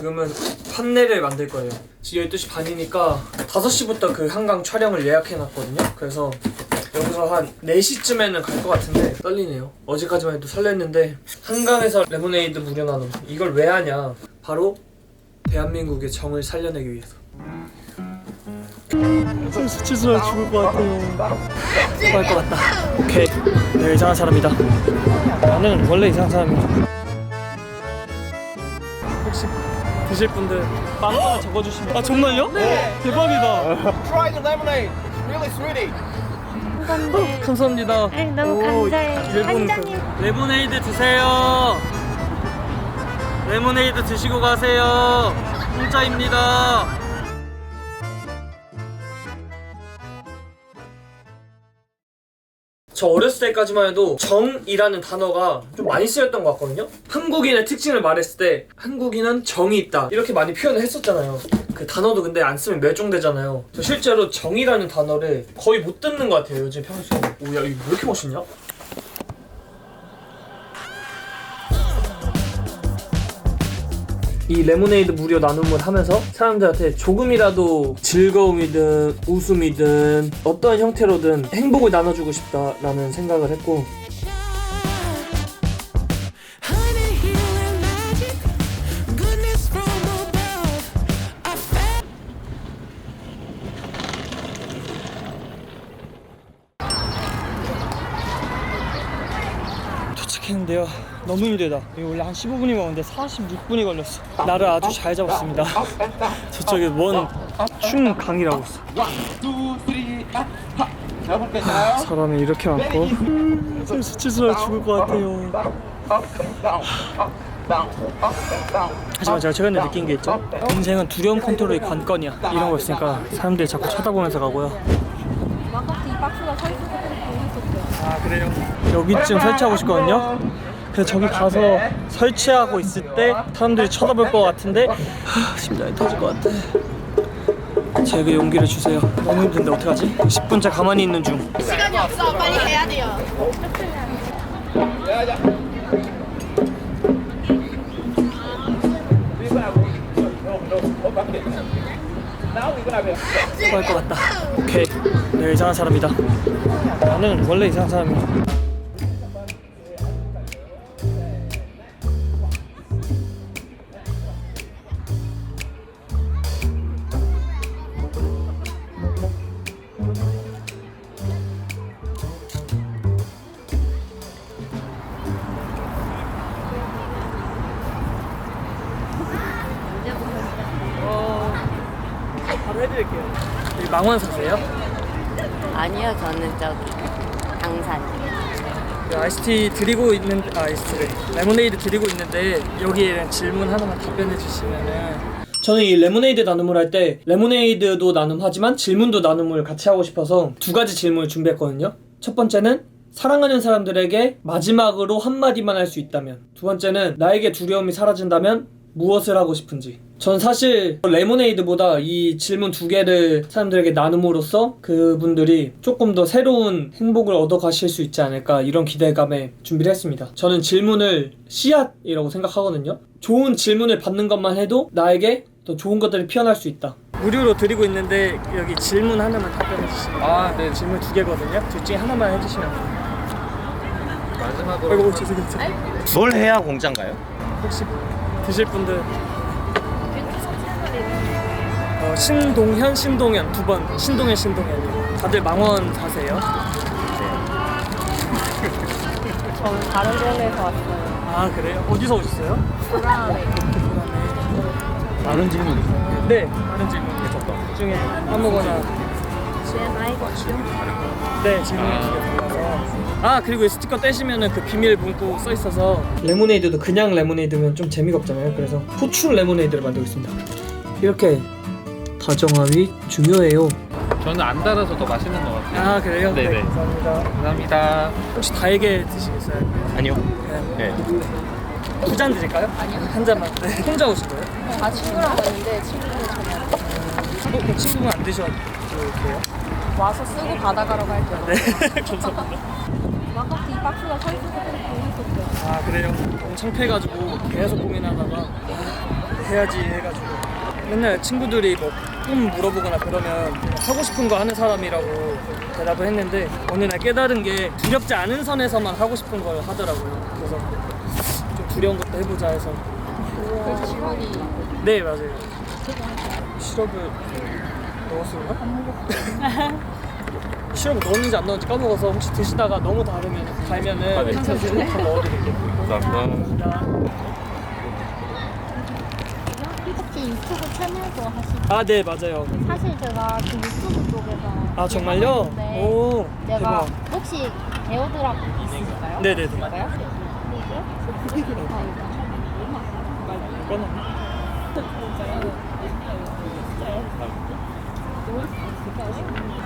지금은 판넬을 만들 거예요. 지금 12시 반이니까 5시부터 그 한강 촬영을 예약해놨거든요. 그래서 여기서 한 4시쯤에는 갈 것 같은데 떨리네요. 어제까지만 해도 설렜는데 한강에서 레모네이드 무료 나눔 이걸 왜 하냐? 바로 대한민국의 정을 살려내기 위해서. 수치스러워 죽을 것 같아요. 토할 것 같다. 오케이. 내가 이상한 사람이다. 나는 원래 이상한 사람이야. 혹시 드실 분들 빵 하나 적어주시면 아 정말요? 네 대박이다 Try the lemonade. Really sweetie. 감사합니다. 감사합니다 네, 너무 오, 감사해요. 그 레모네이드 드세요 레모네이드 드시고 가세요 공짜입니다 저 어렸을 때까지만 해도 정이라는 단어가 좀 많이 쓰였던 것 같거든요. 한국인의 특징을 말했을 때 한국인은 정이 있다 이렇게 많이 표현을 했었잖아요. 그 단어도 근데 안 쓰면 멸종되잖아요. 저 실제로 정이라는 단어를 거의 못 듣는 것 같아요. 요즘 평소에. 오야 이거 왜 이렇게 멋있냐? 이 레모네이드 무료 나눔을 하면서 사람들한테 조금이라도 즐거움이든 웃음이든 어떤 형태로든 행복을 나눠주고 싶다라는 생각을 했고 도착했는데요 너무 힘들다. 여기 원래 한 15분이면 오는데 46분이 걸렸어. 나를 아주 잘 잡았습니다. 저쪽에 먼춤 강이라고 있어. 하, 사람이 이렇게 많고. 좀 수치스러워 죽을 것 같아요. 하지만 제가 최근에 느낀 게 있죠. 인생은 두려움 컨트롤이 관건이야. 이런 거 있으니까 사람들이 자꾸 쳐다보면서 가고요 아 그래요? 여기쯤 설치하고 싶거든요 그래서 저기 가서 설치하고 있을 때 사람들이 쳐다볼 것 같은데 하, 심장이 터질 것 같아 제게 용기를 주세요 너무 힘든데 어떡하지? 10분째 가만히 있는 중 시간이 없어. 빨리 해야 돼요. 토할 것 같다. 오케이. 내가 이상한 사람이다. 나는 원래 이상한 사람이야 해드릴게요 여기 망원 사세요? 아니요, 저는 저기 당산. 그 아이스티 드리고 있는 아, 아이스티를 레모네이드 드리고 있는데 여기에 질문 하나만 답변해 주시면은 저는 이 레모네이드 나눔을 할 때 레모네이드도 나눔하지만 질문도 나눔을 같이 하고 싶어서 두 가지 질문을 준비했거든요. 첫 번째는 사랑하는 사람들에게 마지막으로 한마디만 할 수 있다면 두 번째는 나에게 두려움이 사라진다면 무엇을 하고 싶은지 전 사실 레모네이드보다 이 질문 두 개를 사람들에게 나눔으로써 그분들이 조금 더 새로운 행복을 얻어 가실 수 있지 않을까 이런 기대감에 준비를 했습니다. 저는 질문을 씨앗이라고 생각하거든요. 좋은 질문을 받는 것만 해도 나에게 더 좋은 것들이 피어날 수 있다. 무료로 드리고 있는데 여기 질문 하나만 답변해 주시면 아, 네. 질문 두 개거든요. 둘 중에 하나만 해주시면 돼요. 마지막으로 아이고 죄송해요. 뭘 해야 공짜인가요? 혹시 드실 분들 어, 신동현, 신동현 두 번 신동현, 신동현 다들 망원 사세요? 저는 다른 동네에서 왔어요. 아 그래요? 어디서 오셨어요? 보라네. 다른 질문. 네 다른 질문 그 중에 아무거나 제 같죠? 네 질문이 두개 달라서 아 그리고 이 스티커 떼시면은 그 비밀 문구 써 있어서 레모네이드도 그냥 레모네이드면 좀 재미가 없잖아요 그래서 후추 레모네이드를 만들고 있습니다 이렇게 다정함이 중요해요 저는 안 달아서 더 맛있는 것 같아요. 아 그래요? 네 네 네. 감사합니다 감사합니다. 혹시 달게 드시겠어요? 아니요. 그냥 네. 두 잔 드릴까요? 아니요 한 잔만 네. 혼자 오신 거예요? 아 친구랑 왔는데 친구는 전혀 어, 그 친구는 안 드셔도 돼요? 와서 쓰고 받아가라고 할게요. 네 감사합니다 아까부터 이 박스가 서 있어서 좀 재밌었어요. 아 그래요? 너무 창피해가지고 계속 고민하다가 돼야지 해가지고 맨날 친구들이 뭐 꿈 물어보거나 그러면 하고 싶은 거 하는 사람이라고 대답을 했는데 어느 날 깨달은 게 두렵지 않은 선에서만 하고 싶은 걸 하더라고요. 그래서 좀 두려운 것도 해보자 해서 그래서 시원이 네 맞아요. 시럽을 넣었을까? 시럽을 넣었는지 안 넣었는지 까먹어서 혹시 드시다가 너무 다르면 달면은 아, 네. 항상 더 넣어드릴게요. 감사합니다. 혹시 유튜브 채널도 하시고 아네 맞아요. 사실 제가 그 유튜브 쪽에서 아 정말요? 네. 오 제가 대박. 혹시 배우드랍 있으실까요? 네네네. 있어요? 꺼내.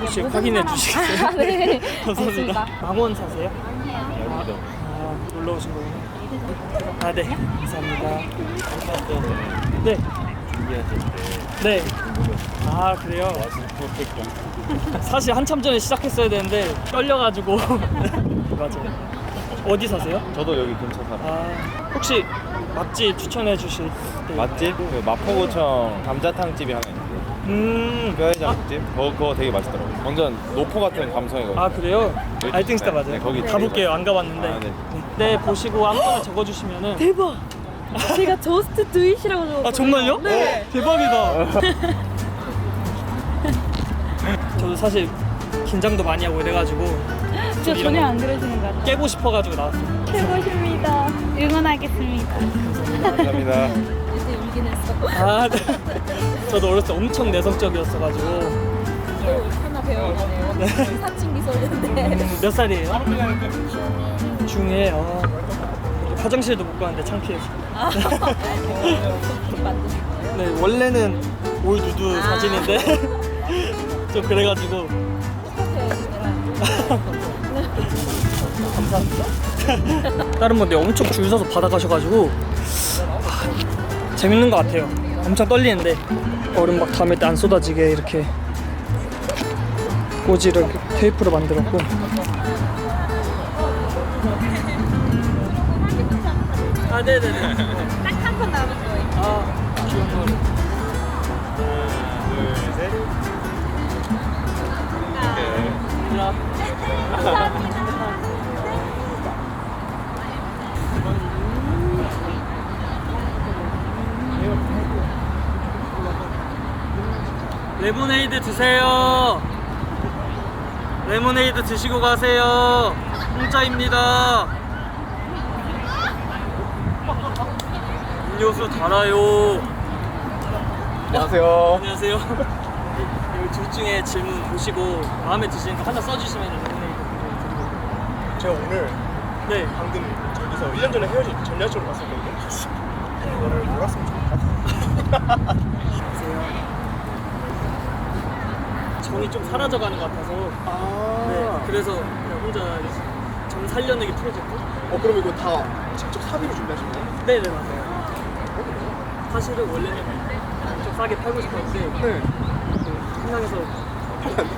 혹시 확인해 주시겠어요? 아, 네. 감사합니다. 알겠습니다. 망원 사세요? 여기도. 아 놀러 오신 거구나. 아 네. 감사합니다. 네. 네. 아 그래요? 사실 한참 전에 시작했어야 되는데 떨려가지고 맞아요. 어디 사세요? 저도 여기 근처 살아. 아 혹시 맛집 추천해 주실 때 맛집? 그 마포구청 감자탕집이 하나 있는데 음. 뼈해장국집? 그거, 그거 되게 맛있더라고 요. 완전 노포 같은 감성이거든요. 아 그래요? 알팅스타 맞아요. 네, 거기 가볼게요. 안 가봤는데. 아, 네. 네 보시고 아무거나 적어주시면은. 대박. 제가 저스트 드잇이라고 적었거든요. 아 정말요? 네. 대박이다. 저도 사실 긴장도 많이 하고 이래가지고 저 전혀 거안 그러시는 것 같아요. 깨고 싶어가지고 나왔어요. 최고십니다. 응원하겠습니다. 감사합니다. 울긴 했어. 아, 네. 저도 어렸을 때 엄청 내성적이었어가지고 하나 배워가네요. 사춘기 소리인데. 음, 몇 살이에요? 중에 어, 화장실도 못 가는데 창피해서. 네 원래는 올 누드 사진인데 좀 그래가지고 감사합니다. 다른 분들 엄청 줄 서서 받아가셔가지고 아, 재밌는 것 같아요. 엄청 떨리는데 얼음 막 담을 때 안 쏟아지게 이렇게 꼬지를 테이프로 만들었고 아 네네네 딱 한 번 남은 거예요. 아 귀여운 거 레모네이드 드세요. 레모네이드 드시고 가세요. 공짜입니다. 음료수 달아요. 안녕하세요. 안녕하세요. 여기 둘 중에 질문 보시고 마음에 드시는 거 하나 써주시면 레모네이드. 제가 오늘 네. 방금 저기서 1년 전에 헤어진 전 여자친구를 봤었거든요. 이거를 몰았으면 좋겠다. 보세요. 정이 좀 사라져가는 것 같아서. 아. 네. 그래서 그냥 혼자 정 살려내기 프로젝트. 어 그럼 이거 다 직접 사비로 준비하신 거예요? 네네 맞아요. 사실은 원래는 좀 싸게 팔고 싶었는데 네. 그 상황에서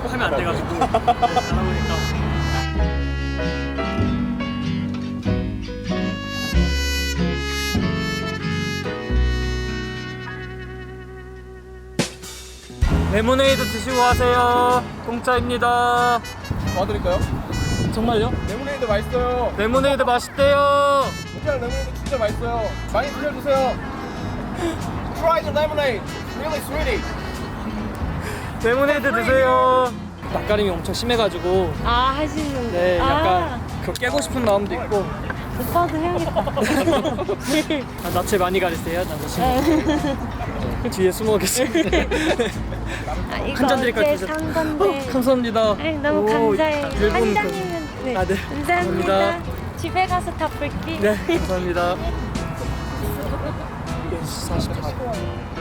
하면 안 돼가지고 네, 알아보니까 레모네이드 드시고 가세요. 공짜입니다. 도와드릴까요? 정말요? 레모네이드 맛있어요. 레모네이드 맛있대요. 진짜 레모네이드 진짜 맛있어요. 많이 드셔주세요. Try the lemonade. Really sweetie. 레모네이드 드세요. 낯가림이 엄청 심해가지고 아 하시는 네 아, 약간 그 깨고 싶은 마음도 있고 오빠도 해야겠다. 아, 낯을 많이 가리세요 남자친구 그 뒤에 숨어 계세요 아, 이거 한잔 드릴까요? 어제? 산 건데. 감사합니다 아니, 너무 오, 감사해요. 한 그- 잔이면 네. 아, 네. 감사합니다. 감사합니다. 집에 가서 다 볼게요. 네 감사합니다 이게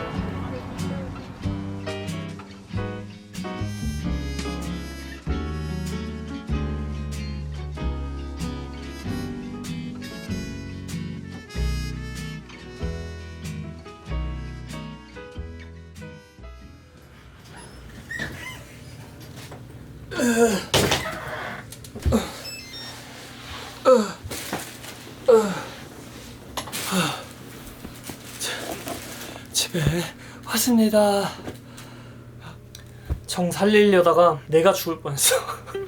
44제 왔습니다. 정 살리려다가 내가 죽을 뻔했어.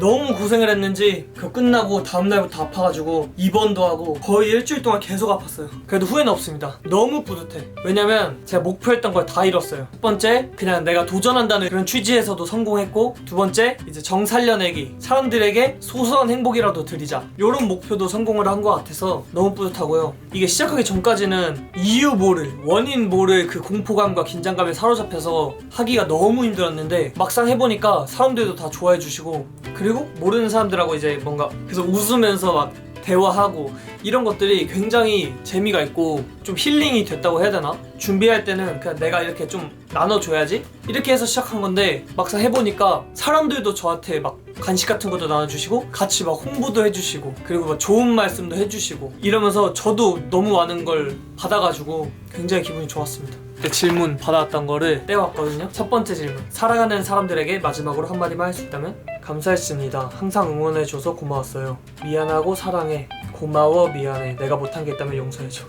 너무 고생을 했는지 그 끝나고 다음날부터 아파가지고 입원도 하고 거의 일주일 동안 계속 아팠어요. 그래도 후회는 없습니다. 너무 뿌듯해. 왜냐면 제가 목표했던 걸 다 이뤘어요. 첫 번째 그냥 내가 도전한다는 그런 취지에서도 성공했고 두 번째 이제 정 살려내기 사람들에게 소소한 행복이라도 드리자. 이런 목표도 성공을 한 것 같아서 너무 뿌듯하고요. 이게 시작하기 전까지는 이유 모를 원인 모를 그 공포감과 긴장감에 사로잡혀서 하기가 너무 힘들었는데 막상 해보니까 사람들도 다 좋아해 주시고 그리고 모르는 사람들하고 이제 뭔가 그래서 웃으면서 막 대화하고 이런 것들이 굉장히 재미가 있고 좀 힐링이 됐다고 해야 되나? 준비할 때는 그냥 내가 이렇게 좀 나눠줘야지 이렇게 해서 시작한 건데 막상 해보니까 사람들도 저한테 막 간식 같은 것도 나눠주시고 같이 막 홍보도 해주시고 그리고 막 좋은 말씀도 해주시고 이러면서 저도 너무 많은 걸 받아가지고 굉장히 기분이 좋았습니다. 그 질문 받아왔던 거를 떼왔거든요. 첫 번째 질문. 사랑하는 사람들에게 마지막으로 한마디만 할 수 있다면? 감사했습니다. 항상 응원해줘서 고마웠어요. 미안하고 사랑해. 고마워 미안해. 내가 못한 게 있다면 용서해줘.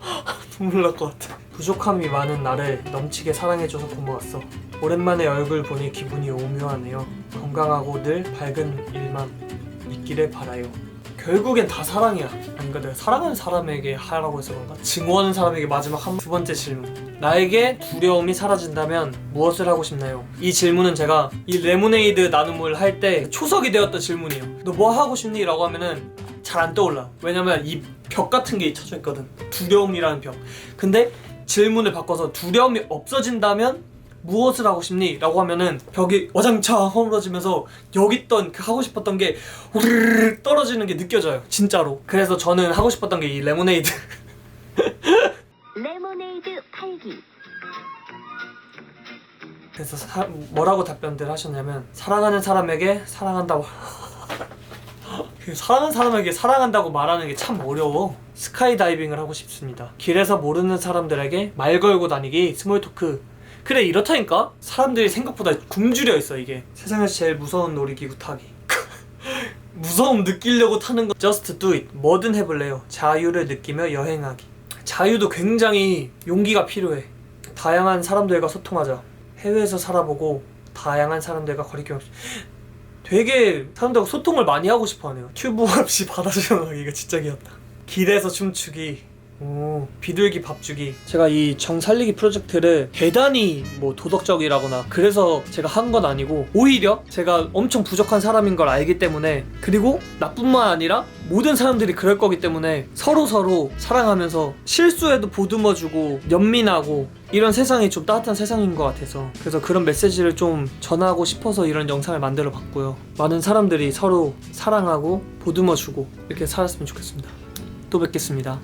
눈물 날 것 같아. 부족함이 많은 나를 넘치게 사랑해줘서 고마웠어. 오랜만에 얼굴 보니 기분이 오묘하네요. 건강하고 늘 밝은 일만 있기를 바라요. 결국엔 다 사랑이야. 그러니까 내가 사랑하는 사람에게 하라고 해서 그런가? 증오하는 사람에게 마지막 한 두 번째 질문. 나에게 두려움이 사라진다면 무엇을 하고 싶나요? 이 질문은 제가 이 레모네이드 나눔을 할 때 초석이 되었던 질문이에요. 너 뭐 하고 싶니? 라고 하면은 잘 안 떠올라. 왜냐면 이 벽 같은 게 쳐져 있거든. 두려움이라는 벽. 근데 질문을 바꿔서 두려움이 없어진다면 무엇을 하고 싶니? 라고 하면은 벽이 와장창 허물어지면서 여기 있던 그 하고 싶었던 게 우르르 떨어지는 게 느껴져요. 진짜로. 그래서 저는 하고 싶었던 게 이 레모네이드. 레모네이드 팔기. 그래서 사- 뭐라고 답변들 하셨냐면 사랑하는 사람에게 사랑한다고. 그 사랑하는 사람에게 사랑한다고 말하는 게 참 어려워. 스카이 다이빙을 하고 싶습니다. 길에서 모르는 사람들에게 말 걸고 다니기 스몰 토크. 그래 이렇다니까? 사람들이 생각보다 굶주려 있어 이게. 세상에서 제일 무서운 놀이기구 타기. 무서움 느끼려고 타는 거. Just do it. 뭐든 해볼래요. 자유를 느끼며 여행하기 자유도 굉장히 용기가 필요해. 다양한 사람들과 소통하자. 해외에서 살아보고 다양한 사람들과 거리낌 없이. 되게 사람들하고 소통을 많이 하고 싶어 하네요. 튜브 없이 바다 수영하기가 진짜 귀엽다. 길에서 춤추기 오, 비둘기 밥 주기. 제가 이 정살리기 프로젝트를 대단히 뭐 도덕적이라거나 그래서 제가 한 건 아니고 오히려 제가 엄청 부족한 사람인 걸 알기 때문에 그리고 나뿐만 아니라 모든 사람들이 그럴 거기 때문에 서로 서로 사랑하면서 실수에도 보듬어주고 연민하고 이런 세상이 좀 따뜻한 세상인 것 같아서 그래서 그런 메시지를 좀 전하고 싶어서 이런 영상을 만들어 봤고요. 많은 사람들이 서로 사랑하고 보듬어주고 이렇게 살았으면 좋겠습니다. 또 뵙겠습니다.